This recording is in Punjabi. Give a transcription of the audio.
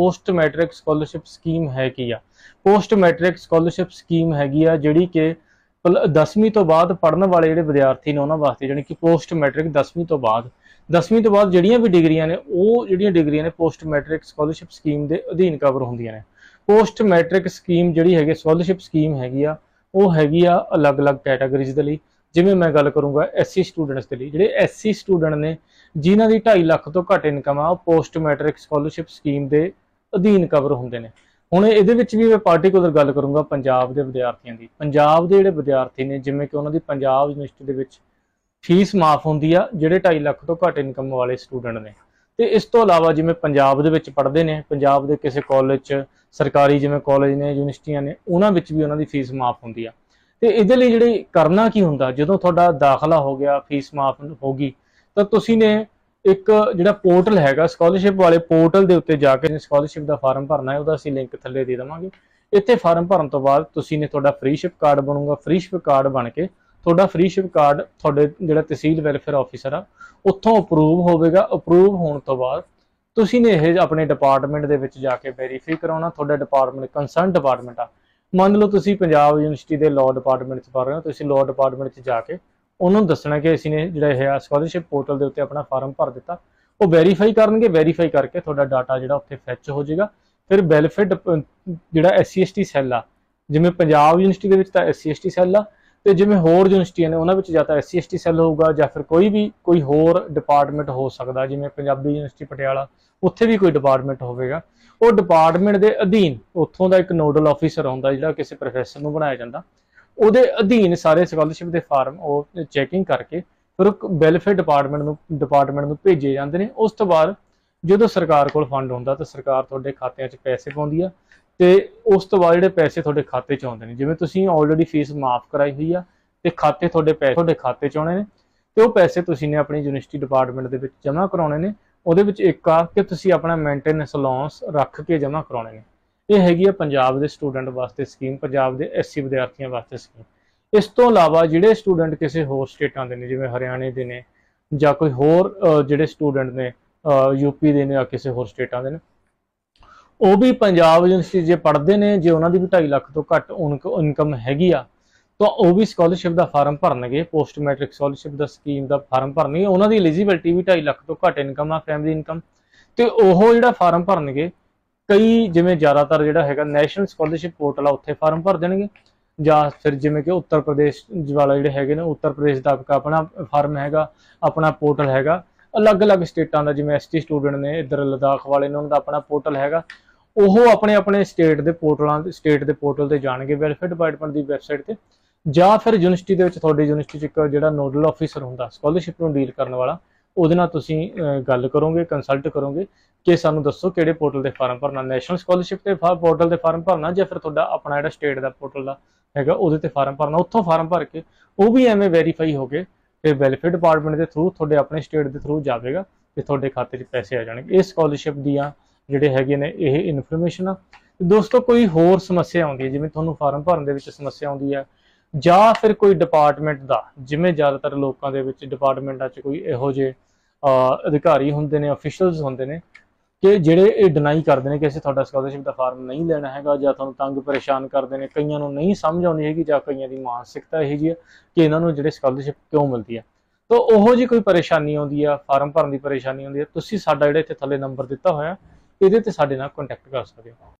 ਪੋਸਟ ਮੈਟ੍ਰਿਕ ਸਕਾਲਰਸ਼ਿਪ ਸਕੀਮ ਹੈ ਕੀ ਆ? ਪੋਸਟ ਮੈਟ੍ਰਿਕ ਸਕਾਲਰਸ਼ਿਪ ਸਕੀਮ ਹੈਗੀ ਆ ਜਿਹੜੀ ਕਿ 10ਵੀਂ ਤੋਂ ਬਾਅਦ ਪੜ੍ਹਨ ਵਾਲੇ ਜਿਹੜੇ ਵਿਦਿਆਰਥੀ ਨੇ ਉਹਨਾਂ ਵਾਸਤੇ, ਜਾਣੀ ਕਿ ਪੋਸਟ ਮੈਟ੍ਰਿਕ 10ਵੀਂ ਤੋਂ ਬਾਅਦ। 10ਵੀਂ ਤੋਂ ਬਾਅਦ ਜਿਹੜੀਆਂ ਵੀ ਡਿਗਰੀਆਂ ਨੇ, ਉਹ ਜਿਹੜੀਆਂ ਡਿਗਰੀਆਂ ਨੇ ਪੋਸਟ ਮੈਟ੍ਰਿਕ ਸਕਾਲਰਸ਼ਿਪ ਸਕੀਮ ਦੇ ਅਧੀਨ ਕਵਰ ਹੁੰਦੀਆਂ ਨੇ। ਪੋਸਟ ਮੈਟ੍ਰਿਕ ਸਕੀਮ ਜਿਹੜੀ ਹੈਗੀ, ਸਕਾਲਰਸ਼ਿਪ ਸਕੀਮ ਹੈਗੀ ਆ, ਉਹ ਹੈਗੀ ਆ ਅਲੱਗ-ਅਲੱਗ ਕੈਟਾਗਰੀਜ਼ ਦੇ ਲਈ। ਜਿਵੇਂ ਮੈਂ ਗੱਲ ਕਰੂੰਗਾ ਐਸਸੀ ਸਟੂਡੈਂਟਸ ਦੇ ਲਈ, ਜਿਹੜੇ ਐਸਸੀ ਸਟੂਡੈਂਟ ਨੇ, ਜਿਨ੍ਹਾਂ ਦੀ 2.5 ਲੱਖ ਤੋਂ ਘੱਟ ਇਨਕਮ ਆ, ਉਹ ਪੋਸਟ ਮੈਟ੍ਰਿਕ ਸਕਾਲਰਸ਼ਿਪ ਸਕੀਮ ਦੇ ਅਧੀਨ ਕਵਰ ਹੁੰਦੇ ਨੇ। ਹੁਣ ਇਹਦੇ ਵਿੱਚ ਵੀ ਮੈਂ ਪਾਰਟਿਕੂਲਰ ਗੱਲ ਕਰੂੰਗਾ ਪੰਜਾਬ ਦੇ ਵਿਦਿਆਰਥੀਆਂ ਦੀ। ਪੰਜਾਬ ਦੇ ਜਿਹੜੇ ਵਿਦਿਆਰਥੀ ਨੇ, ਜਿਵੇਂ ਕਿ ਉਹਨਾਂ ਦੀ ਪੰਜਾਬ ਯੂਨੀਵਰਸਿਟੀ ਦੇ ਵਿੱਚ ਫੀਸ ਮਾਫ ਹੁੰਦੀ ਆ, ਜਿਹੜੇ 2.5 ਲੱਖ ਤੋਂ ਘੱਟ ਇਨਕਮ ਵਾਲੇ ਸਟੂਡੈਂਟ ਨੇ। ਤੇ ਇਸ ਤੋਂ ਇਲਾਵਾ ਜਿਵੇਂ ਪੰਜਾਬ ਦੇ ਵਿੱਚ ਪੜ੍ਹਦੇ ਨੇ, ਪੰਜਾਬ ਦੇ ਕਿਸੇ ਕਾਲਜ 'ਚ ਸਰਕਾਰੀ ਜਿਵੇਂ ਕਾਲਜ ਨੇ, ਯੂਨੀਵਰਸਿਟੀਆਂ ਨੇ, ਉਹਨਾਂ ਵਿੱਚ ਵੀ ਉਹਨਾਂ ਦੀ ਫੀਸ ਮਾਫ ਹੁੰਦੀ ਆ। ਤੇ ਇਹਦੇ ਲਈ ਜਿਹੜੀ ਕਰਨਾ ਕੀ ਹੁੰਦਾ? ਜਦੋਂ ਤੁਹਾਡਾ ਦਾਖਲਾ ਹੋ ਗਿਆ, ਫੀਸ ਮਾਫ ਹੋ ਗਈ ਤਾਂ ਤੁਸੀਂ ਨੇ ਇੱਕ ਜਿਹੜਾ ਪੋਰਟਲ ਹੈਗਾ ਸਕਾਲਰਸ਼ਿਪ ਵਾਲੇ ਪੋਰਟਲ ਦੇ ਉੱਤੇ ਜਾ ਕੇ ਸਕਾਲਰਸ਼ਿਪ ਦਾ ਫਾਰਮ ਭਰਨਾ ਹੈ, ਉਹਦਾ ਅਸੀਂ ਲਿੰਕ ਥੱਲੇ ਦੇ ਦੇਵਾਂਗੇ। ਇੱਥੇ ਫਾਰਮ ਭਰਨ ਤੋਂ ਬਾਅਦ ਤੁਸੀਂ ਨੇ ਤੁਹਾਡਾ ਫ੍ਰੀਸ਼ਿਪ ਕਾਰਡ ਬਣੂਗਾ। ਫ੍ਰੀਸ਼ਿਪ ਕਾਰਡ ਬਣ ਕੇ ਤੁਹਾਡਾ ਫ੍ਰੀਸ਼ਿਪ ਕਾਰਡ ਤੁਹਾਡੇ ਜਿਹੜਾ ਤਹਿਸੀਲ ਵੈਲਫੇਅਰ ਆਫੀਸਰ ਆ, ਉੱਥੋਂ ਅਪਰੂਵ ਹੋਵੇਗਾ। ਅਪਰੂਵ ਹੋਣ ਤੋਂ ਬਾਅਦ ਤੁਸੀਂ ਨੇ ਇਹ ਆਪਣੇ ਡਿਪਾਰਟਮੈਂਟ ਦੇ ਵਿੱਚ ਜਾ ਕੇ ਵੈਰੀਫਾਈ ਕਰਾਉਣਾ। ਤੁਹਾਡਾ ਡਿਪਾਰਟਮੈਂਟ ਕੰਸਰਨ ਡਿਪਾਰਟਮੈਂਟ ਆ। ਮੰਨ ਲਓ ਤੁਸੀਂ ਪੰਜਾਬ ਯੂਨੀਵਰਸਿਟੀ ਦੇ ਲਾਅ ਡਿਪਾਰਟਮੈਂਟ 'ਚ ਪੜ੍ਹ ਰਹੇ ਹੋ, ਤੁਸੀਂ ਲਾਅ ਡਿਪਾਰਟਮੈਂਟ 'ਚ ਜਾ ਕੇ ਉਹਨਾਂ ਨੂੰ ਦੱਸਣਾ ਕਿ ਅਸੀਂ ਨੇ ਜਿਹੜਾ ਇਹ ਆ ਸਕਾਲਰਸ਼ਿਪ ਪੋਰਟਲ ਦੇ ਉੱਤੇ ਆਪਣਾ ਫਾਰਮ ਭਰ ਦਿੱਤਾ। ਉਹ ਵੈਰੀਫਾਈ ਕਰਨਗੇ ਵੈਰੀਫਾਈ ਕਰਕੇ ਤੁਹਾਡਾ ਡਾਟਾ ਜਿਹੜਾ ਉੱਥੇ ਫੈਚ ਹੋ ਜਾਏਗਾ। ਫਿਰ ਵੈਲਫੇਅਰ ਜਿਹੜਾ ਐਸਸੀ ਐਸਟੀ ਸੈੱਲ ਆ, ਜਿਵੇਂ ਪੰਜਾਬ ਯੂਨੀਵਰਸਿਟੀ ਦੇ ਵਿੱਚ ਤਾਂ ਐਸਸੀ ਐਸਟੀ ਸੈੱਲ ਆ, ਤੇ ਜਿਵੇਂ ਹੋਰ ਯੂਨੀਵਰਸਿਟੀਆਂ ਨੇ ਉਹਨਾਂ ਵਿੱਚ ਜਾਂ ਤਾਂ ਐਸਸੀ ਐਸਟੀ ਸੈੱਲ ਹੋਊਗਾ ਜਾਂ ਫਿਰ ਕੋਈ ਵੀ, ਕੋਈ ਹੋਰ ਡਿਪਾਰਟਮੈਂਟ ਹੋ ਸਕਦਾ, ਜਿਵੇਂ ਪੰਜਾਬੀ ਯੂਨੀਵਰਸਿਟੀ ਪਟਿਆਲਾ, ਉੱਥੇ ਵੀ ਕੋਈ ਡਿਪਾਰਟਮੈਂਟ ਹੋਵੇਗਾ। ਉਹ ਡਿਪਾਰਟਮੈਂਟ ਦੇ ਅਧੀਨ ਉੱਥੋਂ ਦਾ ਇੱਕ ਨੋਡਲ ਆਫੀਸਰ ਹੁੰਦਾ ਜਿਹੜਾ ਕਿਸੇ ਪ੍ਰੋਫੈਸਰ ਨੂੰ ਬਣਾਇਆ ਜਾਂਦਾ। ਉਹਦੇ ਅਧੀਨ ਸਾਰੇ ਸਕਾਲਰਸ਼ਿਪ ਦੇ ਫਾਰਮ ਉਹ ਚੈਕਿੰਗ ਕਰਕੇ ਫਿਰ ਵੈਲਫੇਅਰ ਡਿਪਾਰਟਮੈਂਟ ਨੂੰ ਡਿਪਾਰਟਮੈਂਟ ਨੂੰ ਭੇਜੇ ਜਾਂਦੇ ਨੇ। ਉਸ ਤੋਂ ਬਾਅਦ ਜਦੋਂ ਸਰਕਾਰ ਕੋਲ ਫੰਡ ਹੁੰਦਾ ਤਾਂ ਸਰਕਾਰ ਤੁਹਾਡੇ ਖਾਤਿਆਂ 'ਚ ਪੈਸੇ ਪਾਉਂਦੀ ਆ ਤੇ ਉਸ ਤੋਂ ਬਾਅਦ ਜਿਹੜੇ ਪੈਸੇ ਤੁਹਾਡੇ ਖਾਤੇ 'ਚ ਆਉਂਦੇ ਨੇ, ਜਿਵੇਂ ਤੁਸੀਂ ਆਲਰੇਡੀ ਫੀਸ ਮਾਫ ਕਰਾਈ ਹੋਈ ਆ ਤੇ ਖਾਤੇ ਤੁਹਾਡੇ ਪੈਸੇ ਤੁਹਾਡੇ ਖਾਤੇ 'ਚ ਆਉਣੇ ਨੇ ਤੇ ਉਹ ਪੈਸੇ ਤੁਸੀਂ ਨੇ ਆਪਣੀ ਯੂਨੀਵਰਸਿਟੀ ਡਿਪਾਰਟਮੈਂਟ ਦੇ ਵਿੱਚ ਜਮ੍ਹਾਂ ਕਰਾਉਣੇ ਨੇ। ਉਹਦੇ ਵਿੱਚ ਇੱਕ ਆ ਕਿ ਤੁਸੀਂ ਆਪਣਾ ਮੇਨਟੇਨੈਂਸ ਅਲਾਉਂਸ ਰੱਖ ਕੇ ਜਮ੍ਹਾਂ ਕਰਾਉਣੇ ਨੇ। ਇਹ ਹੈਗੀ ਆ ਪੰਜਾਬ ਦੇ ਸਟੂਡੈਂਟ ਵਾਸਤੇ ਸਕੀਮ, ਪੰਜਾਬ ਦੇ ਐਸਸੀ ਵਿਦਿਆਰਥੀਆਂ ਵਾਸਤੇ ਸਕੀਮ। ਇਸ ਤੋਂ ਇਲਾਵਾ ਜਿਹੜੇ ਸਟੂਡੈਂਟ ਕਿਸੇ ਹੋਰ ਸਟੇਟਾਂ ਦੇ ਨੇ, ਜਿਵੇਂ ਹਰਿਆਣੇ ਦੇ ਨੇ, ਜਾਂ ਕੋਈ ਹੋਰ ਜਿਹੜੇ ਸਟੂਡੈਂਟ ਨੇ ਯੂਪੀ ਦੇ ਨੇ ਜਾਂ ਕਿਸੇ ਹੋਰ ਸਟੇਟਾਂ ਦੇ ਨੇ, ਉਹ ਵੀ ਪੰਜਾਬ ਯੂਨੀਵਰਸਿਟੀ ਜੇ ਪੜ੍ਹਦੇ ਨੇ, ਜੇ ਉਹਨਾਂ ਦੀ ਵੀ 2.5 ਲੱਖ ਤੋਂ ਘੱਟ ਇਨਕਮ ਹੈਗੀ ਆ, ਤਾਂ ਉਹ ਵੀ ਸਕਾਲਰਸ਼ਿਪ ਦਾ ਫਾਰਮ ਭਰਨਗੇ ਪੋਸਟ ਮੈਟ੍ਰਿਕ ਸਕਾਲਰਸ਼ਿਪ ਦਾ ਸਕੀਮ ਦਾ ਫਾਰਮ ਭਰਨਗੇ, ਉਹਨਾਂ ਦੀ ਐਲੀਜੀਬਿਲਟੀ ਵੀ 2.5 ਲੱਖ ਤੋਂ ਘੱਟ ਇਨਕਮ ਆ, ਫੈਮਿਲੀ ਇਨਕਮ, ਤੇ ਉਹ ਜਿਹੜਾ ਫਾਰਮ ਭਰਨਗੇ ਕਈ ਜਿਵੇਂ ਜ਼ਿਆਦਾਤਰ ਜਿਹੜਾ ਹੈਗਾ ਨੈਸ਼ਨਲ ਸਕਾਲਰਸ਼ਿਪ ਪੋਰਟਲ ਆ, ਉੱਥੇ ਫਾਰਮ ਭਰ ਦੇਣਗੇ। ਜਾਂ ਫਿਰ ਜਿਵੇਂ ਕਿ ਉੱਤਰ ਪ੍ਰਦੇਸ਼ ਵਾਲਾ ਜਿਹੜੇ ਹੈਗੇ ਨੇ, ਉੱਤਰ ਪ੍ਰਦੇਸ਼ ਦਾ ਆਪਣਾ ਫਾਰਮ ਹੈਗਾ, ਆਪਣਾ ਪੋਰਟਲ ਹੈਗਾ। ਅਲੱਗ-ਅਲੱਗ ਸਟੇਟਾਂ ਦਾ, ਜਿਵੇਂ ਐਸਟੀ ਸਟੂਡੈਂਟ ਨੇ, ਇੱਧਰ ਲਦਾਖ ਵਾਲੇ ਨੇ, ਉਹਨਾਂ ਦਾ ਆਪਣਾ ਪੋਰਟਲ ਹੈਗਾ। ਉਹ ਆਪਣੇ ਆਪਣੇ ਸਟੇਟ ਦੇ ਪੋਰਟਲਾਂ ਦੇ ਸਟੇਟ ਦੇ ਪੋਰਟਲ ਤੇ ਜਾਣਗੇ ਵੈਲਫੇਅਰ ਡਿਪਾਰਟਮੈਂਟ ਦੀ ਵੈਬਸਾਈਟ ਤੇ। ਜਾਂ ਫਿਰ ਯੂਨੀਵਰਸਿਟੀ ਦੇ ਵਿੱਚ ਤੁਹਾਡੀ ਯੂਨੀਵਰਸਿਟੀ 'ਚ ਇੱਕ ਜਿਹੜਾ ਨੋਡਲ ਆਫੀਸਰ ਹੁੰਦਾ ਸਕਾਲਰਸ਼ਿਪ ਨੂੰ ਡੀਲ ਕਰਨ ਵਾਲਾ ਉਹਦੇ ਨਾਲ ਤੁਸੀਂ ਗੱਲ ਕਰੋਗੇ ਕੰਸਲਟ ਕਰੋਗੇ ਕਿ ਸਾਨੂੰ ਦੱਸੋ ਕਿਹੜੇ ਪੋਰਟਲ ਤੇ ਫਾਰਮ ਭਰਨਾ ਨੈਸ਼ਨਲ ਸਕਾਲਰਸ਼ਿਪ ਤੇ ਪੋਰਟਲ ਤੇ ਫਾਰਮ ਭਰਨਾ ਜਾਂ ਫਿਰ ਤੁਹਾਡਾ ਆਪਣਾ ਜਿਹੜਾ ਸਟੇਟ ਦਾ ਪੋਰਟਲ ਦਾ ਹੈਗਾ, ਉਹਦੇ ਤੇ ਫਾਰਮ ਭਰਨਾ, ਉੱਥੋਂ ਫਾਰਮ ਭਰ ਕੇ ਉਹ ਵੀ ਐਵੇਂ ਵੈਰੀਫਾਈ ਹੋ ਗਏ ਤੇ ਵੈਲਫੇਅਰ ਡਿਪਾਰਟਮੈਂਟ ਦੇ ਥਰੂ ਤੁਹਾਡੇ ਆਪਣੇ ਸਟੇਟ ਦੇ ਥਰੂ ਜਾਵੇਗਾ ਤੇ ਤੁਹਾਡੇ ਖਾਤੇ 'ਚ ਪੈਸੇ ਆ ਜਾਣਗੇ। ਇਹ ਸਕਾਲਰਸ਼ਿਪ ਦੀਆਂ ਜਿਹੜੇ ਹੈਗੇ ਨੇ, ਇਹ ਇਨਫੋਰਮੇਸ਼ਨ ਆ। ਦੋਸਤੋ, ਕੋਈ ਹੋਰ ਸਮੱਸਿਆ ਆਉਂਦੀ ਹੈ, ਜਿਵੇਂ ਤੁਹਾਨੂੰ ਫਾਰਮ ਭਰਨ ਦੇ ਵਿੱਚ ਸਮੱਸਿਆ ਆਉਂਦੀ ਹੈ ਜਾਂ ਫਿਰ ਕੋਈ ਡਿਪਾਰਟਮੈਂਟ ਦਾ, ਜਿਵੇਂ ਜ਼ਿਆਦਾਤਰ ਲੋਕਾਂ ਦੇ ਵਿੱਚ ਡਿਪਾਰਟਮੈਂਟਾਂ 'ਚ ਕੋਈ ਇਹੋ ਜਿਹੇ ਅਧਿਕਾਰੀ ਹੁੰਦੇ ਨੇ ਅਫੀਸ਼ੀਅਲਸ ਹੁੰਦੇ ਨੇ, ਕਿ ਜਿਹੜੇ ਇਹ ਡਿਨਾਈ ਕਰਦੇ ਨੇ ਕਿ ਅਸੀਂ ਤੁਹਾਡਾ ਸਕਾਲਰਸ਼ਿਪ ਦਾ ਫਾਰਮ ਨਹੀਂ ਲੈਣਾ ਹੈਗਾ ਜਾਂ ਤੁਹਾਨੂੰ ਤੰਗ ਪਰੇਸ਼ਾਨ ਕਰਦੇ ਨੇ, ਕਈਆਂ ਨੂੰ ਨਹੀਂ ਸਮਝ ਆਉਂਦੀ ਹੈਗੀ ਜਾਂ ਕਈਆਂ ਦੀ ਮਾਨਸਿਕਤਾ ਇਹੋ ਜਿਹੀ ਹੈ ਕਿ ਇਹਨਾਂ ਨੂੰ ਜਿਹੜੇ ਸਕਾਲਰਸ਼ਿਪ ਕਿਉਂ ਮਿਲਦੀ ਹੈ ਤਾਂ ਉਹੋ ਜੀ ਕੋਈ ਪਰੇਸ਼ਾਨੀ ਆਉਂਦੀ ਆ ਫਾਰਮ ਭਰਨ ਦੀ ਪਰੇਸ਼ਾਨੀ ਆਉਂਦੀ ਹੈ ਤੁਸੀਂ ਸਾਡਾ ਜਿਹੜਾ ਇੱਥੇ ਥੱਲੇ ਨੰਬਰ ਦਿੱਤਾ ਹੋਇਆ, ਇਹਦੇ ਤੇ ਸਾਡੇ ਨਾਲ ਕੰਟੈਕਟ ਕਰ ਸਕਦੇ ਹੋ।